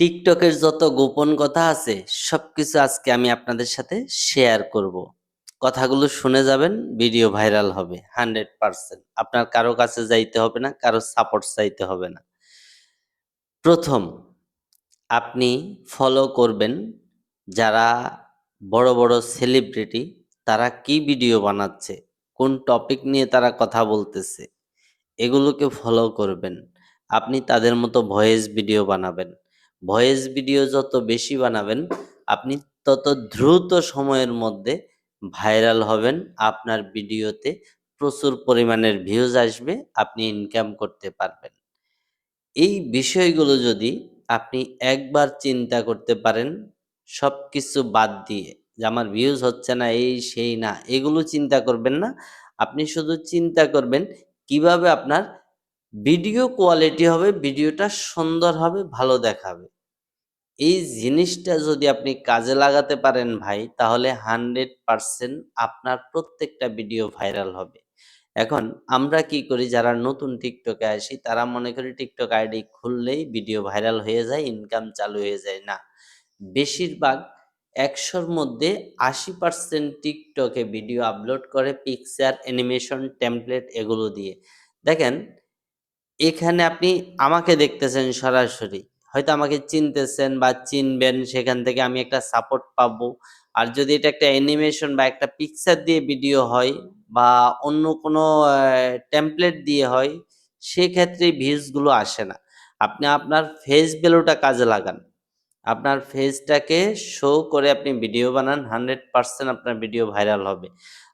টিকটকের যত গোপন কথা আছে, সবকিছু আজকে আমি আপনাদের সাথে শেয়ার করব। কথাগুলো শুনে যাবেন ভিডিও ভাইরাল হবে হান্ড্রেড পার্সেন্ট আপনার কারও কাছে যাইতে হবে না, কারও সাপোর্ট চাইতে হবে না। প্রথম, আপনি ফলো করবেন যারা বড় বড় সেলিব্রিটি তারা কি ভিডিও বানাচ্ছে, কোন টপিক নিয়ে তারা কথা বলতেছে, এগুলোকে ফলো করবেন। আপনি তাদের মতো ভয়েস ভিডিও বানাবেন। ভয়েস ভিডিও যত বেশি বানাবেন, আপনি তত দ্রুত সময়ের মধ্যে ভাইরাল হবেন। আপনার ভিডিওতে প্রচুর পরিমাণের ভিউজ আসবে, আপনি ইনকাম করতে পারবেন। এই বিষয়গুলো যদি আপনি একবার চিন্তা করতে পারেন সব কিছু বাদ দিয়ে যে আমার ভিউজ হচ্ছে না, এই সেই না, এগুলো চিন্তা করবেন না। আপনি শুধু চিন্তা করবেন, কীভাবে আপনার ভিডিও কোয়ালিটি হবে, ভিডিওটা সুন্দর হবে, ভালো দেখাবে। এই জিনিসটা যদি আপনি কাজে লাগাতে পারেন ভাই, তাহলে হান্ড্রেড পারসেন্ট আপনার প্রত্যেকটা ভিডিও ভাইরাল হবে। এখন আমরা কি করি, যারা নতুন টিকটকে আসি, তারা মনে করি টিকটক আইডি খুললেই ভিডিও ভাইরাল হয়ে যায় ইনকাম চালু হয়ে যায়। না, বেশিরভাগ একশোর মধ্যে আশি পার্সেন্ট টিকটকে ভিডিও আপলোড করে পিকচার অ্যানিমেশন টেমপ্লেট এগুলো দিয়ে। দেখেন এখানে আপনি আমাকে দেখতেছেন সরাসরি। হয়তো আমাকে চিনতেছেন বা চিনবেন, সেখান থেকে আমি একটা সাপোর্ট পাবো। আর যদি এটা একটা অ্যানিমেশন বা একটা পিকচার দিয়ে ভিডিও হয় বা অন্য কোনো টেমপ্লেট দিয়ে হয়, সেক্ষেত্রে ভিউজগুলো আসে না। আপনি আপনার ফেস ভ্যালুটা কাজে লাগান। আপনার ফেসটাকে শো করে আপনি ভিডিও বানান হান্ড্রেড পার্সেন্ট আপনার ভিডিও ভাইরাল হবে।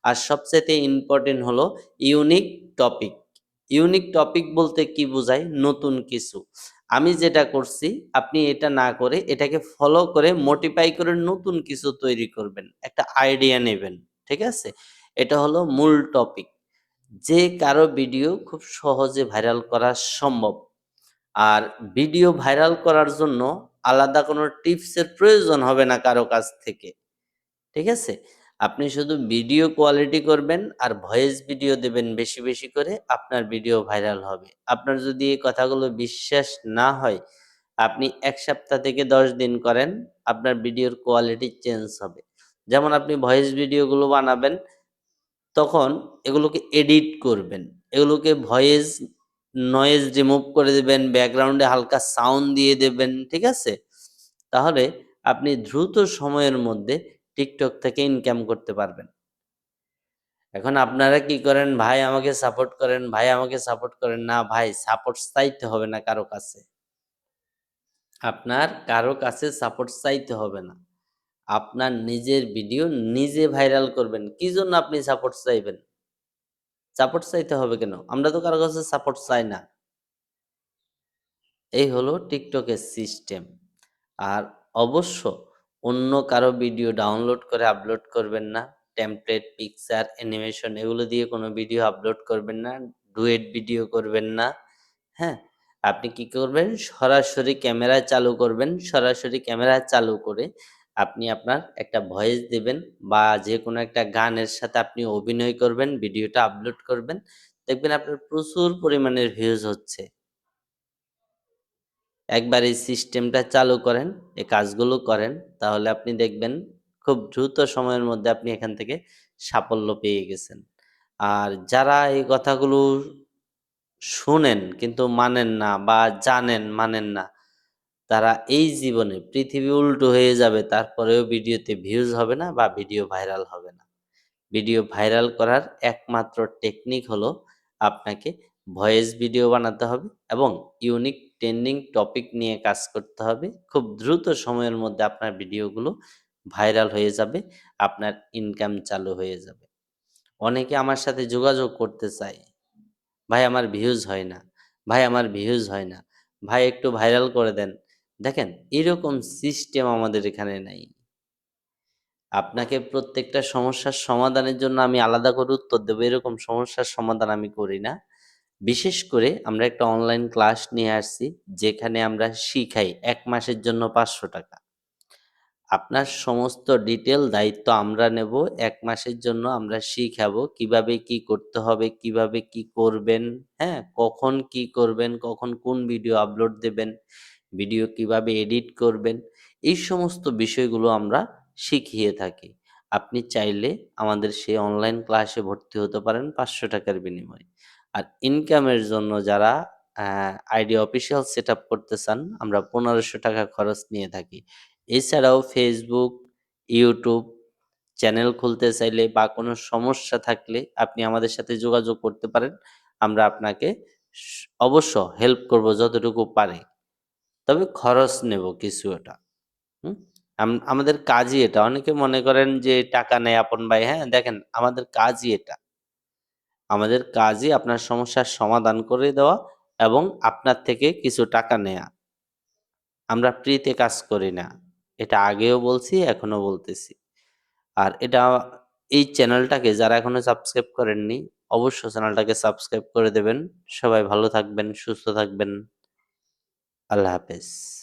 আর সবচেয়ে ইম্পর্টেন্ট হলো ইউনিক টপিক ইউনিক টপিক বলতে কি বোঝায়? নতুন কিছু। আমি যেটা করছি, আপনি এটা না করে এটাকে ফলো করে মোটিফাই করে নতুন কিছু তৈরি করবেন। একটা আইডিয়া নেবেন, ঠিক আছে? এটা হলো মূল টপিক যে কারও ভিডিও খুব সহজে ভাইরাল করা সম্ভব। আর ভিডিও ভাইরাল করার জন্য আলাদা কোনো টিপসের প্রয়োজন হবে না কারও কাছ থেকে, ঠিক আছে? আপনি শুধু ভিডিও কোয়ালিটি করবেন আর ভয়েস ভিডিও দেবেন বেশি বেশি করে, আপনার ভিডিও ভাইরাল হবে। আপনার যদি এই কথাগুলো বিশ্বাস না হয়, আপনি এক সপ্তাহ থেকে দশ দিন করেন, আপনার ভিডিওর কোয়ালিটি চেঞ্জ হবে। যেমন আপনি ভয়েস ভিডিওগুলো বানাবেন, তখন এগুলোকে এডিট করবেন। এগুলোকে ভয়েস নয়েজ রিমুভ করে দেবেন ব্যাকগ্রাউন্ডে হালকা সাউন্ড দিয়ে দেবেন, ঠিক আছে? তাহলে আপনি দ্রুত সময়ের মধ্যে টিকটক থেকে ইনকাম করতে পারবেন। এখন আপনারা কি করেন, ভাই, আমাকে সাপোর্ট করেন, ভাই, আমাকে সাপোর্ট করেন। না, ভাই সাপোর্ট চাইতে হবে না কারও কাছে। আপনার কারও কাছে সাপোর্ট চাইতে হবে না। আপনার নিজের ভিডিও নিজে ভাইরাল করবেন। কি জন্য আপনি সাপোর্ট চাইবেন? সাপোর্ট চাইতে হবে কেন? আমরা তো কারও কাছে সাপোর্ট চাই না। এই হলো টিকটকের সিস্টেম আর অবশ্য অন্য কারও ভিডিও ডাউনলোড করে আপলোড করবেন না। টেমপ্লেট পিকচার অ্যানিমেশন এগুলো দিয়ে কোনো ভিডিও আপলোড করবেন না। ডুয়েট ভিডিও করবেন না। হ্যাঁ আপনি কি করবেন? সরাসরি ক্যামেরা চালু করবেন। সরাসরি ক্যামেরা চালু করে আপনি আপনার একটা ভয়েস দেবেন বা যে কোনো একটা গানের সাথে আপনি অভিনয় করবেন ভিডিওটা আপলোড করবেন। দেখবেন আপনার প্রচুর পরিমাণের ভিউজ হচ্ছে। একবার এই সিস্টেমটা চালু করেন, এই কাজগুলো করেন, তাহলে আপনি দেখবেন খুব দ্রুত সময়ের মধ্যে আপনি এখান থেকে সাফল্য পেয়ে গেছেন। আর যারা এই কথাগুলো শুনেন কিন্তু মানেন না বা জানেন, মানেন না, তারা এই জীবনে পৃথিবী উল্টো হয়ে যাবে, তারপরেও ভিডিওতে ভিউজ হবে না বা ভিডিও ভাইরাল হবে না। ভিডিও ভাইরাল করার একমাত্র টেকনিক হলো আপনাকে ভয়েস ভিডিও বানাতে হবে এবং ইউনিক ট্রেন্ডিং টপিক নিয়ে কাজ করতে হবে। খুব দ্রুত সময়ের মধ্যে আপনার ভিডিওগুলো ভাইরাল হয়ে যাবে, আপনার ইনকাম চালু হয়ে যাবে। অনেকে আমার সাথে যোগাযোগ করতে চায়, ভাই, আমার ভিউজ হয় না, ভাই, আমার ভিউজ হয় না, ভাই, একটু ভাইরাল করে দেন। দেখেন, এরকম সিস্টেম আমাদের এখানে নাই। আপনাকে প্রত্যেকটা সমস্যার সমাধানের জন্য আমি আলাদা করে উত্তর দেবো, এরকম সমস্যার সমাধান আমি করি না। বিশেষ করে আমরা একটা অনলাইন ক্লাস নিয়ে আসছি, যেখানে আমরা শিখাই এক মাসের জন্য পাঁচশো টাকা। আপনার সমস্ত ডিটেল দায়িত্ব আমরা নেব, এক মাসের জন্য আমরা শিখাবো কীভাবে কি করতে হবে, কীভাবে কি করবেন হ্যাঁ? কখন কি করবেন, কখন কোন ভিডিও আপলোড দেবেন ভিডিও কীভাবে এডিট করবেন, এই সমস্ত বিষয়গুলো আমরা শিখিয়ে থাকি। আপনি চাইলে আমাদের সেই অনলাইন ক্লাসে ভর্তি হতে পারেন পাঁচশো টাকার বিনিময়ে। আর ইনকামের জন্য যারা আইডি অফিসিয়াল সেট আপ করতে চান, আমরা পনেরোশো টাকা খরচ নিয়ে থাকি। এছাড়াও ফেসবুক ইউটিউব চ্যানেল খুলতে চাইলে বা কোনো সমস্যা থাকলে আপনি আমাদের সাথে যোগাযোগ করতে পারেন। আমরা আপনাকে অবশ্য হেল্প করব যতটুকু পারে। তবে খরচ নেব কিছু এটা আমাদের কাজই এটা। অনেকে মনে করেন যে টাকা নেয় আপন ভাই। হ্যাঁ দেখেন, আমাদের কাজই এটা। আমাদের কাজই আপনার সমস্যার সমাধান করে দেওয়া এবং আপনার থেকে কিছু টাকা নেয়া। আমরা ফ্রিতে কাজ করি না। এটা আগেও বলছি এখনও বলতেছি। আর এটা এই চ্যানেলটাকে যারা এখনও সাবস্ক্রাইব করেননি, অবশ্যই চ্যানেলটাকে সাবস্ক্রাইব করে দেবেন। সবাই ভালো থাকবেন, সুস্থ থাকবেন। আল্লাহ হাফেজ।